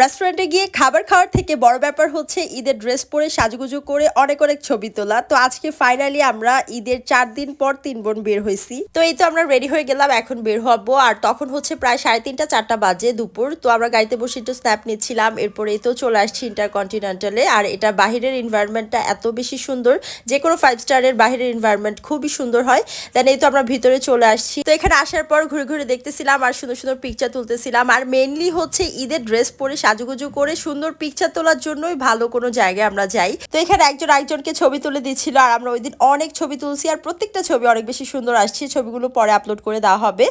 রেস্টুরেন্টে গিয়ে খাবার খাওয়ার থেকে বড় ব্যাপার হচ্ছে ঈদের ড্রেস পরে সাজুগুজু করে অনেক অনেক ছবি তোলা। তো আজকে ফাইনালি আমরা ঈদের চার দিন পর তিন বোন বের হয়েছি। তো এই তো আমরা রেডি হয়ে গেলাম, এখন বের হব। আর তখন হচ্ছে প্রায় সাড়ে তিনটা, চারটা বাজে দুপুর। তো আমরা গাড়িতে বসে একটু স্ন্যাপ নিচ্ছিলাম। এরপরে তো চলে আসছি ইন্টারকন্টিনেন্টালে আর এটা বাহিরের এনভায়রনমেন্টটা এত বেশি সুন্দর যে কোনো ফাইভ স্টারের বাহিরের এনভায়রনমেন্ট খুবই সুন্দর হয়। দেন এই তো আমরা ভিতরে চলে আসছি। তো এখানে আসার পর ঘুরে ঘুরে দেখতেছিলাম আর সুন্দর সুন্দর পিকচার তুলতেছিলাম। আর মেইনলি হচ্ছে ঈদের ড্রেস পরে সাজুগুজু করে সুন্দর পিকচার তোলার জন্যই ভালো কোনো জায়গায় আমরা যাই। তো এখানে একজন একজনকে ছবি তুলে দিচ্ছিল আর আমরা ওই দিন অনেক ছবি তুলছি আর প্রত্যেকটা ছবি অনেক বেশি সুন্দর আসছে, ছবিগুলো পরে আপলোড করে দেওয়া হবে।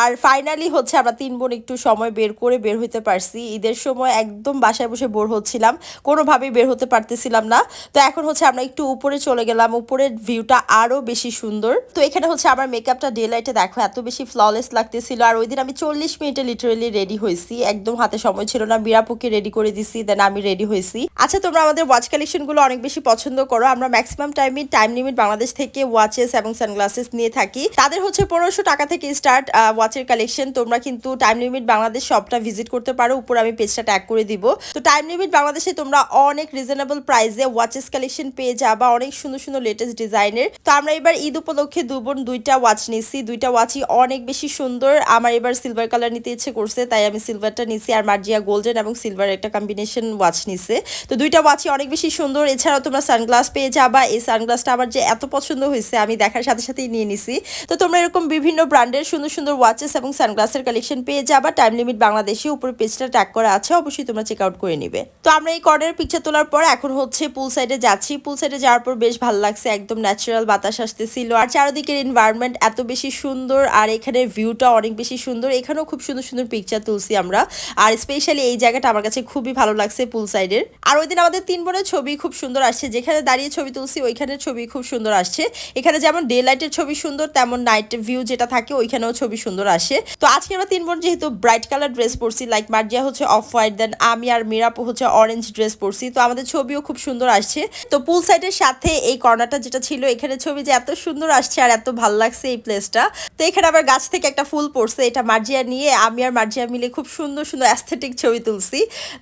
আর ফাইনালি হচ্ছে আমরা তিন বোন একটু সময় বের করে বের হইতে পারছি। ঈদের সময় একদম বাসায় বসে বোর হচ্ছিলাম, কোনোভাবেই বের হতে পারতেছিলাম না। তো এখন হচ্ছে আমরা একটু উপরে চলে গেলাম, উপরের ভিউটা আরও বেশি সুন্দর। তো এখানে হচ্ছে আমার মেকআপটা ডে লাইটে দেখো, এত বেশি ফ্ললেস লাগতেছিল। আর ওই দিন আমি চল্লিশ মিনিটে লিটারেলি রেডি হয়েছি, একদম হাতে সময় ছিল না বিরাপুকে রেডি করে দিছি দেন আমি রেডি হয়েছি। আচ্ছা তোমরা আমাদের ওয়াচ কালেকশনগুলো অনেক বেশি পছন্দ করো। আমরা ম্যাক্সিমাম টাইমে টাইম লিমিট বাংলাদেশ থেকে ওয়াচেস এবং সানগ্লাসেস নিয়ে থাকি। তাদের হচ্ছে পনেরোশো টাকা থেকে স্টার্ট ওয়াচের কালেকশন তোমরা কিন্তু টাইম লিমিট বাংলাদেশ সবটা ভিজিট করতে পারো। উপর আমি পেজটা ট্যাগ করে দিব। তো টাইম লিমিট বাংলাদেশে তোমরা অনেক রিজনেবল প্রাইসে ওয়াচেস কালেকশন পেয়ে যাবা। অনেক সুন্দর সুন্দর লেটেস্ট ডিজাইনের তো আমরা এবার ঈদ উপলক্ষে দুবোন দুইটা ওয়াচ নিছি। দুইটা ওয়াচই অনেক বেশি সুন্দর। আমার এবার সিলভার কালার নিতে ইচ্ছে করছে, তাই আমি সিলভারটা নিছি। আর মার্জিয়া গোল্ডেন এবং সিলভার একটা কম্বিনেশন ওয়াচ নিছে। তো দুইটা ওয়াচই অনেক বেশি সুন্দর। এছাড়াও তোমরা সানগ্লাস পেয়ে যাবা। এই সানগ্লাসটা আমার যে এত পছন্দ হয়েছে, আমি দেখার সাথে সাথেই নিয়ে নিছি। তো তোমরা এরকম বিভিন্ন ব্র্যান্ডের সুন্দর সুন্দর ওয়াচেস এবং সানগ্লাসের কালেকশন পেয়ে যাবা। টাইম লিমিট বাংলাদেশে উপরে পেজটা ট্যাগ করা আছে, অবশ্যই তোমরা চেক আউট করে নিবে। তো আমরা এই কর্নারের পিকচার তোলার পর এখন হচ্ছে পুল সাইডে যাচ্ছি। পুল সাইডে যাওয়ার পর বেশ ভালো লাগছে, একদম ন্যাচারাল বাতাস আসতেছিল। আর চারিদিকের এনভায়রনমেন্ট এত বেশি সুন্দর, আর এখানে ভিউটা অনেক বেশি সুন্দর। এখানেও খুব সুন্দর সুন্দর পিকচার তুলছি আমরা। আর স্পেশালি এই জায়গাটা আমার কাছে খুবই ভালো লাগছে পুল সাইডের। আর ওই দিন আমাদের তিন বোনের ছবি খুব সুন্দর আসছে। যেখানে দাঁড়িয়ে ছবি তুলছি, ওইখানের ছবি খুব সুন্দর আসছে। এখানে যেমন ডে লাইটের ছবি সুন্দর, তেমন নাইট ভিউ যেটা থাকে, ওইখানেও ছবি সুন্দর আসে। তো আজকে আমরা তিন বোন যেহেতু ব্রাইট কালার ড্রেস পরছি লাইক মার্জিয়া হচ্ছে অফ হোয়াইট দেন আমি আর মিরাপু হচ্ছে অরেঞ্জ ড্রেস পরছি। তো আমাদের ছবিও খুব সুন্দর আসছে। তো পুল সাইডের সাথে এই কর্নারটা যেটা ছিল এখানে ছবি যে এত সুন্দর আসছে আর এত ভালো লাগছে এই প্লেসটা তো এখানে আবার গাছ থেকে একটা ফুল পড়ছে, এটা মার্জিয়া নিয়ে, আমি আর মার্জিয়া মিলে খুব সুন্দর সুন্দর অ্যাস্থেটিক ছবি তুলছি।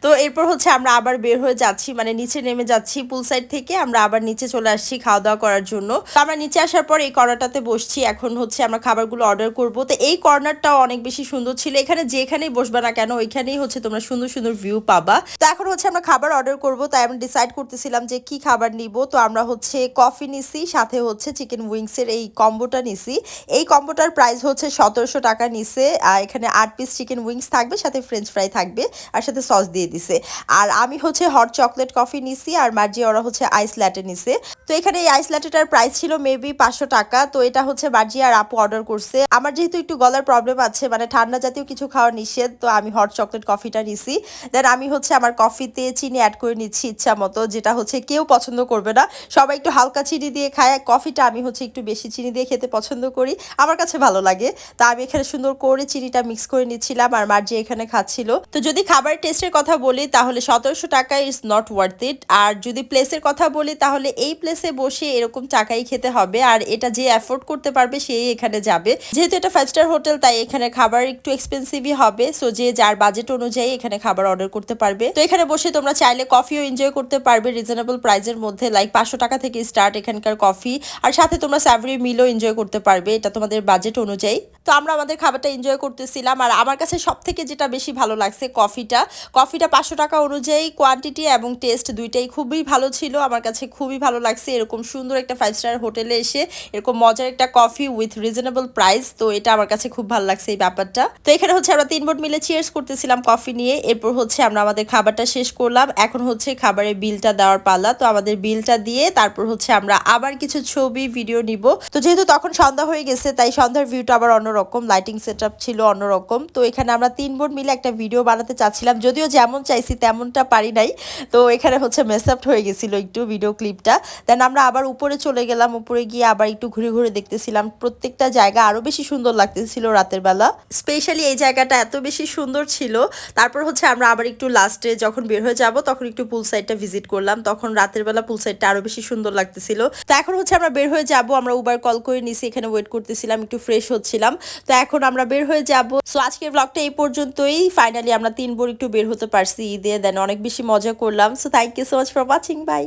তো এরপর হচ্ছে আমরা আবার বের হয়ে যাচ্ছি মানে নিচে নেমে যাচ্ছি পুল সাইড থেকে। আমরা আবার নিচে চলে আসছি খাওয়া দাওয়া করার জন্য। তো আমরা নিচে আসার পর এই কর্নারটাতে বসছি। এখন হচ্ছে আমরা খাবারগুলো অর্ডার করব। তো এই কর্নারটাও অনেক বেশি সুন্দর ছিল। এখানে যেখানেই বসবে না কেন, ওইখানেই হচ্ছে তোমরা সুন্দর সুন্দর ভিউ পাবা। তো এখন হচ্ছে আমরা খাবার অর্ডার করব। তাই আমরা ডিসাইড করতেছিলাম যে কি খাবার নিব। তো আমরা হচ্ছে কফি নিছি, সাথে হচ্ছে চিকেন উইংসের এই কম্বোটা নিছি। এই কম্বোটার প্রাইস হচ্ছে সতেরোশো টাকা নিছে। এখানে আট পিস চিকেন উইংস থাকবে, সাথে ফ্রেঞ্চ ফ্রাই থাকবে। আর সাথে সস দিয়ে দিছে। আর আমি হচ্ছে হট চকলেট কফি নিছি আর মার্জি ওরা হচ্ছে আইস ল্যাটে নিছে। তো এখানে এই আইস ল্যাটেটার প্রাইস ছিল মেবি পাঁচশো টাকা। তো এটা হচ্ছে মার্জি আর আপু অর্ডার করছে। আমার যেহেতু একটু গলার প্রবলেম আছে মানে ঠান্ডা জাতীয় কিছু খাওয়া নিষেধ, তো আমি হট চকলেট কফিটা নিছি। দেন আমি হচ্ছে আমার কফিতে চিনি অ্যাড করে নিচ্ছি ইচ্ছা মতো, যেটা হচ্ছে কেউ পছন্দ করবে না। সবাই একটু হালকা চিনি দিয়ে খায়। কফিটা আমি হচ্ছে একটু বেশি চিনি দিয়ে খেতে পছন্দ করি। আমার কাছে ভালো লাগে। তা আমি এখানে সুন্দর করে চিনিটা মিক্স করে নিচ্ছিলাম আর মার্জি এখানে খাচ্ছিল। তো যদি খাবার টেস্টের কথা বলি, তাহলে সতেরোশো টাকা ইজ নট ওয়ার্থ ইট আর যদি প্লেসের কথা বলি, তাহলে এই প্লেসে বসে এরকম টাকাই খেতে হবে। আর এটা যে অ্যাফোর্ড করতে পারবে, সেই এখানে যাবে। যেহেতু এটা ফাইভ স্টার হোটেল তাই এখানে খাবার একটু এক্সপেন্সিভই হবে। সো যে যার বাজেট অনুযায়ী এখানে খাবার অর্ডার করতে পারবে। তো এখানে বসে তোমরা চাইলে কফিও এনজয় করতে পারবে। রিজনেবল প্রাইসের মধ্যে লাইক পাঁচশো টাকা থেকে স্টার্ট এখানকার কফি আর সাথে তোমরা স্যাভারি মিলও এনজয় করতে পারবে, এটা তোমাদের বাজেট অনুযায়ী। তো আমরা আমাদের খাবারটা এনজয় করতেছিলাম। আর আমার কাছে সব থেকে যেটা বেশি ভালো লাগছে কফিটা কফিটা পাঁচশো টাকা অনুযায়ী কোয়ান্টিটি এবং টেস্ট দুইটাই খুবই ভালো ছিল। আমার কাছে খুবই ভালো লাগছে এরকম সুন্দর একটা ফাইভ স্টার হোটেলে এসে এরকম মজার একটা কফি উইথ রিজনেবল প্রাইস তো এটা আমার কাছে খুব ভালো লাগছে এই ব্যাপারটা। তো এখানে হচ্ছে আমরা তিন বোর্ড মিলে চিয়ার্স করতেছিলাম কফি নিয়ে, এরপর হচ্ছে আমরা আমাদের খাবারটা শেষ করলাম। এখন হচ্ছে খাবারের বিলটা দেওয়ার পালা, তো আমাদের বিলটা দিয়ে তারপর হচ্ছে আমরা আবার কিছু ছবি ভিডিও নিব। তো যেহেতু তখন সন্ধ্যা হয়ে গেছে, তাই সন্ধ্যার ভিউটা আবার অন্যরকম লাইটিং সেট ছিল অন্যরকম। তো এখানে আমরা তিন বোর্ড মিলে একটা ভিডিও বানাতে চাচ্ছিলাম। যদিও যেমন চাইছি তেমনটা পারি নাই। তো এখানে হচ্ছে মেসআপ হয়ে গেছিল একটু ভিডিও ক্লিপটা দেন আমরা আবার উপরে চলে গেলাম। উপরে গিয়ে আবার একটু ঘুরে ঘুরে দেখতেছিলাম। প্রত্যেকটা জায়গা আরও বেশি সুন্দর লাগতেছিল রাতের বেলা। স্পেশালি এই জায়গাটা এত বেশি সুন্দর ছিল। তারপর হচ্ছে আমরা আবার একটু লাস্টে যখন বের হয়ে যাব, তখন একটু পুল সাইডটা ভিজিট করলাম। তখন রাতের বেলা পুল সাইডটা আরও বেশি সুন্দর লাগতেছিল। তো এখন হচ্ছে আমরা বের হয়ে যাব। আমরা উবার কল করে নিছি। এখানে ওয়েট করতেছিলাম, একটু ফ্রেশ হচ্ছিলাম। তো এখন আমরা বের হয়ে যাব। সো আজকের ব্লগটা এই পর্যন্তই। ফাইনালি আমরা তিন বোর একটু বের হতে পারছি ঈদে দেন অনেক বেশি মজা করলাম। So thank you so much for watching bye